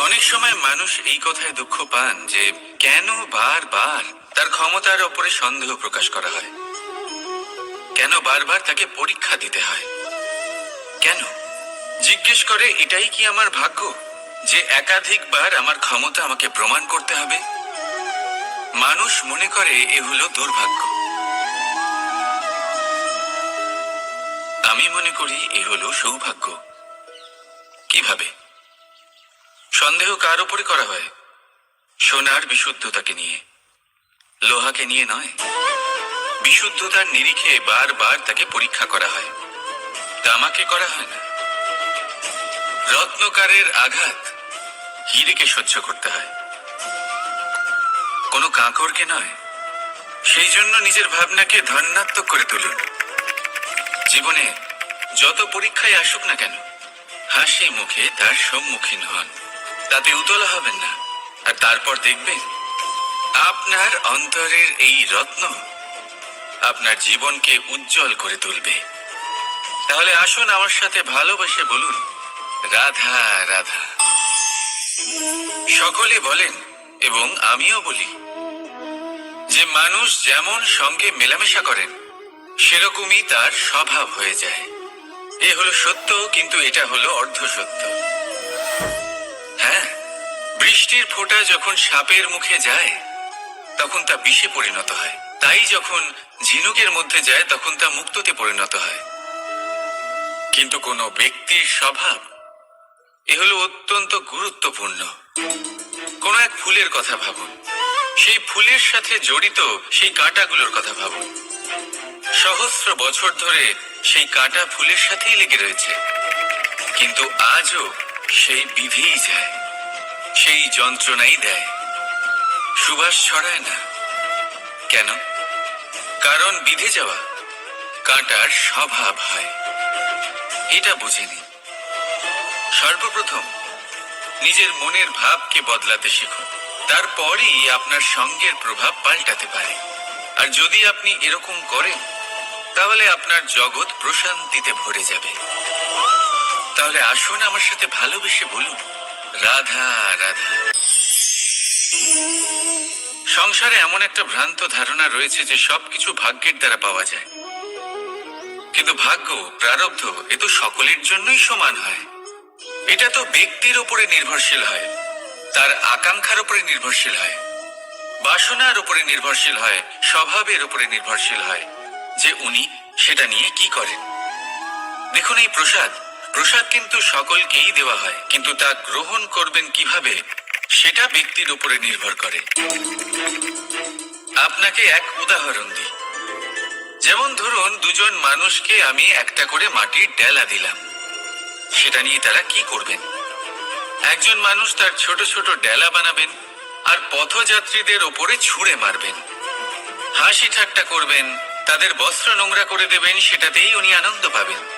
অনেক সময় মানুষ এই কথায় দুঃখ পান যে কেন বারবার তার ক্ষমতার ওপরে সন্দেহ প্রকাশ করা হয়। কেন বারবার তাকে পরীক্ষা দিতে হয়? কেন? জিজ্ঞেস করে, এটাই কি আমার ভাগ্য যে একাধিকবার আমার ক্ষমতা আমাকে প্রমাণ করতে হবে? মানুষ মনে করে, এ হলো দুর্ভাগ্য। আমি মনে করি, এ হলো সৌভাগ্য। কীভাবে? সন্দেহ কার উপরে করা হয়? সোনার বিশুদ্ধতাকে নিয়ে। লোহাকে নিয়ে নয়। বিশুদ্ধতার নিরিখে বারবার তাকে পরীক্ষা করা হয়। তামাকে করা হয় না। রত্নকারের আঘাত হিরেকে সহ্য করতে হয়। কোনো কাঁকরকে নয়। সেই জন্য নিজের ভাবনাকে ধন্যাত্মক করে তুলুন। জীবনে যত পরীক্ষায় আসুক না কেন, হাসি মুখে তার সম্মুখীন হন। তাতে উতলা হবেন না। আর তারপর দেখবেন, আপনার অন্তরের এই রত্ন আপনার জীবনকে উজ্জ্বল করে তুলবে। তাহলে আসুন আমার সাথে ভালোবেসে বলুন, রাধা রাধা। সকলে বলেন, এবং আমিও বলি, যে মানুষ যেমন সঙ্গে মেলামেশা করেন, সেরকমই তার স্বভাব হয়ে যায়। এ হলো সত্য, কিন্তু এটা হলো অর্ধ সত্য বৃষ্টির ফোঁটা যখন সাপের মুখে যায়, তখন তা বিষে পরিণত হয়। তাই যখন ঝিনুকের মধ্যে যায়, তখন তা মুক্ততে পরিণত হয়। কিন্তু কোনো ব্যক্তির স্বভাব, এ হলো অত্যন্ত গুরুত্বপূর্ণ। কোন এক ফুলের কথা ভাবুন। সেই ফুলের সাথে জড়িত সেই কাঁটাগুলোর কথা ভাবুন। সহস্র বছর ধরে সেই কাঁটা ফুলের সাথেই লেগে রয়েছে। কিন্তু আজও সেই বিধেই যায়। সেই যন্ত্রণাই দেয়। সুবাস ছড়ায় না। কেন? কারণ বিধে যাওয়া, কাঁটার স্বভাব হয়। এটা বুঝেনি সর্বপ্রথম, নিজের মনের ভাবকে বদলাতে শিখুন। তারপরই আপনার সঙ্গের প্রভাব পাল্টাতে পারে। আর যদি আপনি এরকম করেন, তাহলে আপনার জগৎ প্রশান্তিতে ভরে যাবে। তাহলে আসুন আমার সাথে ভালোবেসে বলুন। রাধা রাধা। সংসারে এমন একটা ভ্রান্ত ধারণা রয়েছে যে সবকিছু ভাগ্যের দ্বারা পাওয়া যায়। কিন্তু ভাগ্য, প্রারব্ধ, এ তো সকলের জন্যই সমান হয়। এটা তো ব্যক্তির উপরে নির্ভরশীল হয়, তার আকাঙ্ক্ষার উপরে নির্ভরশীল হয়, বাসনার উপরে নির্ভরশীল হয়, স্বভাবের উপরে নির্ভরশীল হয়, যে উনি সেটা নিয়ে কি করেন। দেখুন এই প্রসাদ প্রসাদ কিন্তু সকলকেই দেওয়া হয়, কিন্তু তা গ্রহণ করবেন কীভাবে, সেটা ব্যক্তির উপরে নির্ভর করে। আপনাকে এক উদাহরণ দিই। যেমন ধরুন, দুজন মানুষকে আমি একটা করে মাটির ডেলা দিলাম। সেটা নিয়ে তারা কি করবেন? একজন মানুষ তার ছোট ছোট ডেলা বানাবেন আর পথযাত্রীদের ওপরে ছুঁড়ে মারবেন। হাসি ঠাট্টা করবেন, তাদের বস্ত্র নোংরা করে দেবেন, সেটাতেই উনি আনন্দ পাবেন।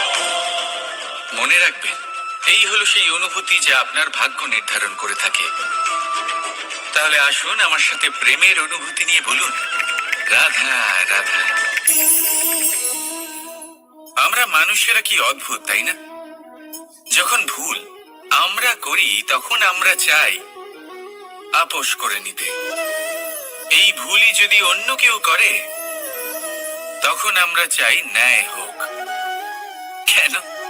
মনে রাখবেন, এই হলো সেই অনুভূতি যা আপনার ভাগ্য নির্ধারণ করে থাকে। তাহলে আসুন আমার সাথে প্রেমের অনুভূতি নিয়ে বলুন। রাধা রাধা। আমরা মানুষেরা কি অদ্ভুত, তাই না? যখন ভুল আমরা করি, তখন আমরা চাই আপোষ করে নিতে। এই ভুলই যদি অন্য কেউ করে, তখন আমরা চাই ন্যায় হোক। কেন?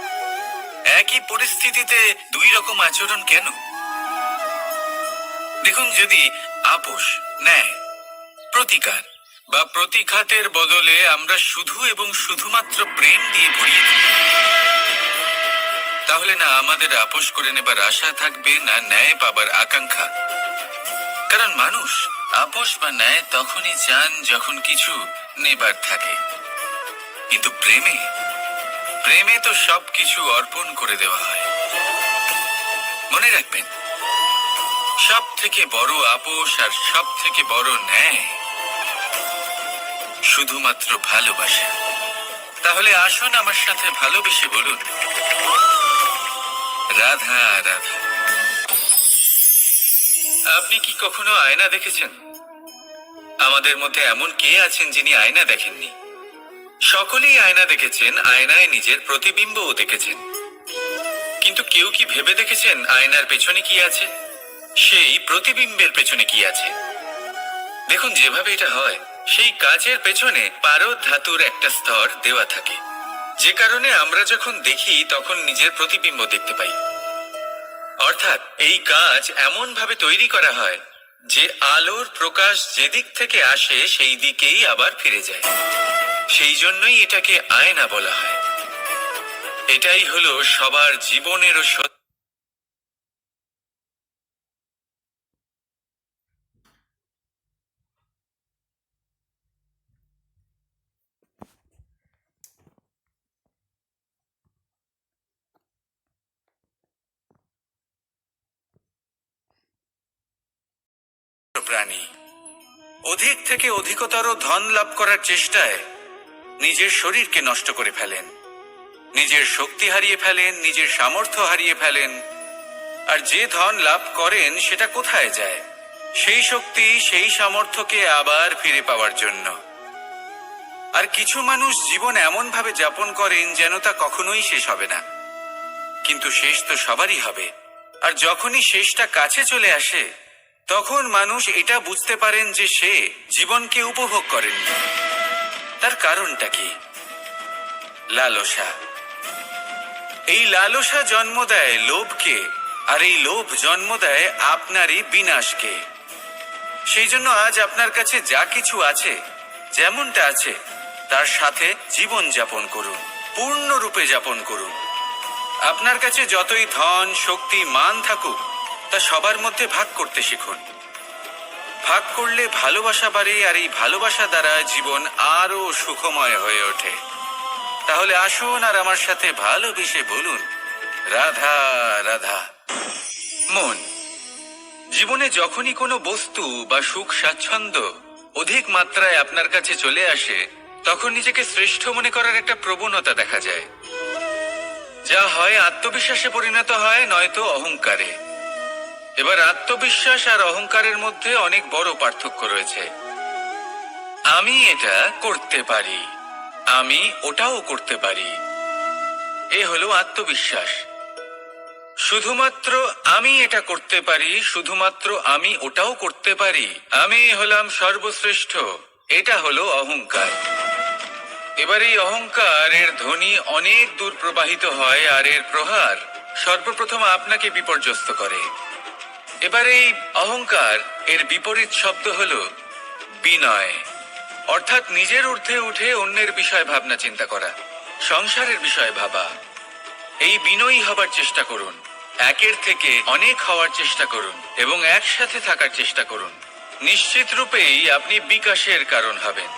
একই পরিস্থিতিতে দুই রকম আচরণ কেন? দেখুন, যদি আপোষ, ন্যায়, প্রতিকার বা প্রতিঘাতের বদলে আমরা শুধু এবং শুধুমাত্র প্রেম দিয়ে ভরিয়ে দিই, তাহলে না আমাদের আপোষ করে নেবার আশা থাকবে না ন্যায় পাবার আকাঙ্ক্ষা। কারণ মানুষ আপোষ বা ন্যায় তখনই চান যখন কিছু নেবার থাকে। কিন্তু প্রেমে প্রেমে তো সবকিছু অর্পণ করে দেওয়া হয়। মনে রাখবেন সব থেকে বড় আপোষ আর সব থেকে বড় ন্যায় শুধুমাত্র ভালোবাসা। তাহলে আসুন আমার সাথে ভালোবেসে বলুন, রাধা রাধা। আপনি কি কখনো আয়না দেখেছেন? আমাদের মধ্যে এমন কে আছেন যিনি আয়না দেখেননি? সকলেই আয়না দেখেছেন, আয়নায় নিজের প্রতিবিম্বও দেখেছেন। কিন্তু কেউ কি ভেবে দেখেছেন আয়নার পেছনে কি আছে? সেই প্রতিবিম্বের পেছনে কি আছে? দেখুন, যেভাবে এটা হয়, সেই কাচের পেছনে পারদ ধাতুর একটা স্তর দেওয়া থাকে। যে কারণে আমরা যখন দেখি, তখন নিজের প্রতিবিম্ব দেখতে পাই। অর্থাৎ, এই কাজ এমন ভাবে তৈরি করা হয় যে আলোর প্রকাশ যেদিক থেকে আসে, সেই দিকেই আবার ফিরে যায়। সেই জন্যই এটাকে আয়না বলা হয়। এটাই হলো সবার জীবনেরও সত্য। প্রাণী। অধিক থেকে অধিকতর ধন লাভ করার চেষ্টায় নিজের শরীরকে নষ্ট করে ফেলেন। নিজের শক্তি হারিয়ে ফেলেন, নিজের সামর্থ্য হারিয়ে ফেলেন। আর যে ধন লাভ করেন, সেটা কোথায় যায়? সেই শক্তি, সেই সামর্থ্যকে আবার ফিরে পাওয়ার জন্য। আর কিছু মানুষ জীবন এমন ভাবে যাপন করেন যেন তা কখনোই শেষ হবে না। কিন্তু শেষ তো সবারই হবে। আর যখনই শেষটা কাছে চলে আসে, তখন মানুষ এটা বুঝতে পারেন যে সে জীবনকে উপভোগ করেননি। তার কারণটা কি? লালসা। এই লালসা জন্ম দেয় লোভকে, আর এই লোভ জন্ম দেয় আপনারই বিনাশকে। সেই জন্য আজ আপনার কাছে যা কিছু আছে, যেমনটা আছে, তার সাথে জীবন যাপন করুন, পূর্ণরূপে যাপন করুন। আপনার কাছে যতই ধন, শক্তি, মান থাকুক, তা সবার মধ্যে ভাগ করতে শিখুন। ভাগ করলে ভালোবাসা বাড়ে আর এই ভালোবাসা দ্বারা জীবন আরও সুখময় হয়ে ওঠে। তাহলে আসুন আর আমার সাথে ভালোবেসে বলুন, রাধা রাধা, মন। জীবনে যখনই কোনো বস্তু বা সুখ স্বাচ্ছন্দ্য অধিক মাত্রায় আপনার কাছে চলে আসে, তখন নিজেকে শ্রেষ্ঠ মনে করার একটা প্রবণতা দেখা যায়। যা হয় আত্মবিশ্বাসে পরিণত হয়, নয়তো অহংকারে। এবার আত্মবিশ্বাস আর অহংকারের মধ্যে অনেক বড় পার্থক্য রয়েছে। আমি এটা করতে পারি। আমি ওটাও করতে পারি। এ হলো আত্মবিশ্বাস। শুধুমাত্র আমি এটা করতে পারি, শুধুমাত্র আমি ওটাও করতে পারি, আমি হলাম সর্বশ্রেষ্ঠ, এটা হলো অহংকার। এবার এই অহংকার এর ধ্বনি অনেক দূর প্রবাহিত হয় আর এর প্রহার সর্বপ্রথম আপনাকে বিপর্যস্ত করে। এবার এই অহংকার, এর বিপরীত শব্দ হলো বিনয়। অর্থাৎ নিজের ঊর্ধ্বে উঠে অন্যের বিষয় ভাবনা চিন্তা করা, সংসারের বিষয় ভাবা। এই বিনয়ী হবার চেষ্টা করুন, একের থেকে অনেক হওয়ার চেষ্টা করুন এবং একসাথে থাকার চেষ্টা করুন। নিশ্চিত রূপেই আপনি বিকাশের কারণ হবেন।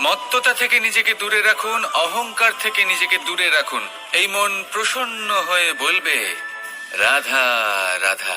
মত্ততা থেকে নিজেকে দূরে রাখুন, অহংকার থেকে নিজেকে দূরে রাখুন। এই মন প্রসন্ন হয়ে বলবে, রাধা রাধা।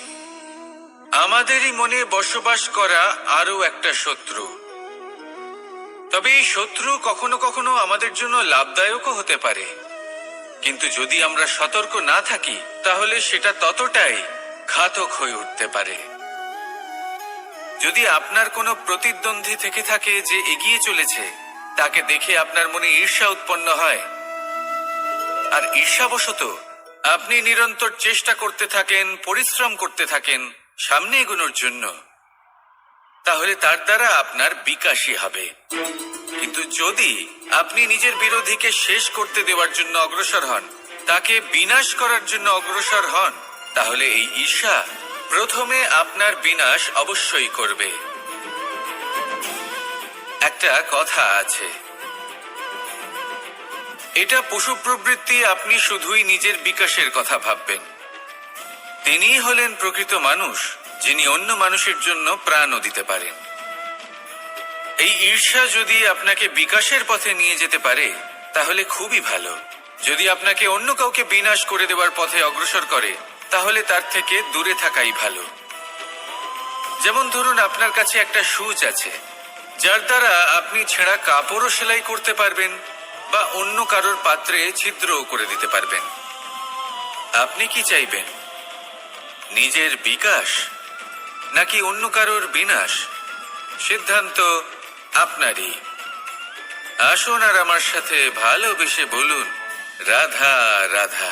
আমাদেরই মনে বসবাস করা আরও একটা শত্রু। তবে এই শত্রু কখনো কখনো আমাদের জন্য লাভদায়কও হতে পারে। কিন্তু যদি আমরা সতর্ক না থাকি, তাহলে সেটা ততটাই ঘাতক হয়ে উঠতে পারে। যদি আপনার কোনো প্রতিদ্বন্দ্বী থেকে থাকে যে এগিয়ে চলেছে, তাকে দেখে আপনার মনে ঈর্ষা উৎপন্ন হয়। আর ঈর্ষাবশত আপনি নিরন্তর চেষ্টা করতে থাকেন, পরিশ্রম করতে থাকেন সামনে এগোনোর জন্য। তাহলে তার দ্বারা আপনার বিকাশই হবে। কিন্তু যদি আপনি নিজের বিরোধীকে শেষ করতে দেওয়ার জন্য অগ্রসর হন, তাকে বিনাশ করার জন্য অগ্রসর হন, তাহলে এই ঈর্ষা প্রথমে আপনার বিনাশ অবশ্যই করবে। একটা কথা আছে। এটা পশু প্রবৃত্তি, আপনি শুধুই নিজের বিকাশের কথা ভাববেন। তিনিই হলেন প্রকৃত মানুষ, যিনি অন্য মানুষের জন্য প্রাণও দিতে পারেন। এই ঈর্ষা যদি আপনাকে বিকাশের পথে নিয়ে যেতে পারে, তাহলে খুবই ভালো। যদি আপনাকে অন্য কাউকে বিনাশ করে দেওয়ার পথে অগ্রসর করে, তাহলে তার থেকে দূরে থাকাই ভালো। যেমন ধরুন আপনার কাছে একটা সুচ আছে, যার দ্বারা আপনি ছেঁড়া কাপড়ও সেলাই করতে পারবেন বা অন্য কারোর পাত্রে ছিদ্রও করে দিতে পারবেন। আপনি কি চাইবেন? নিজের বিকাশ নাকি অন্য কারোর বিনাশ? সিদ্ধান্ত আপনারই। আসুন আর আমার সাথে ভালোবেসে বলুন, রাধা রাধা।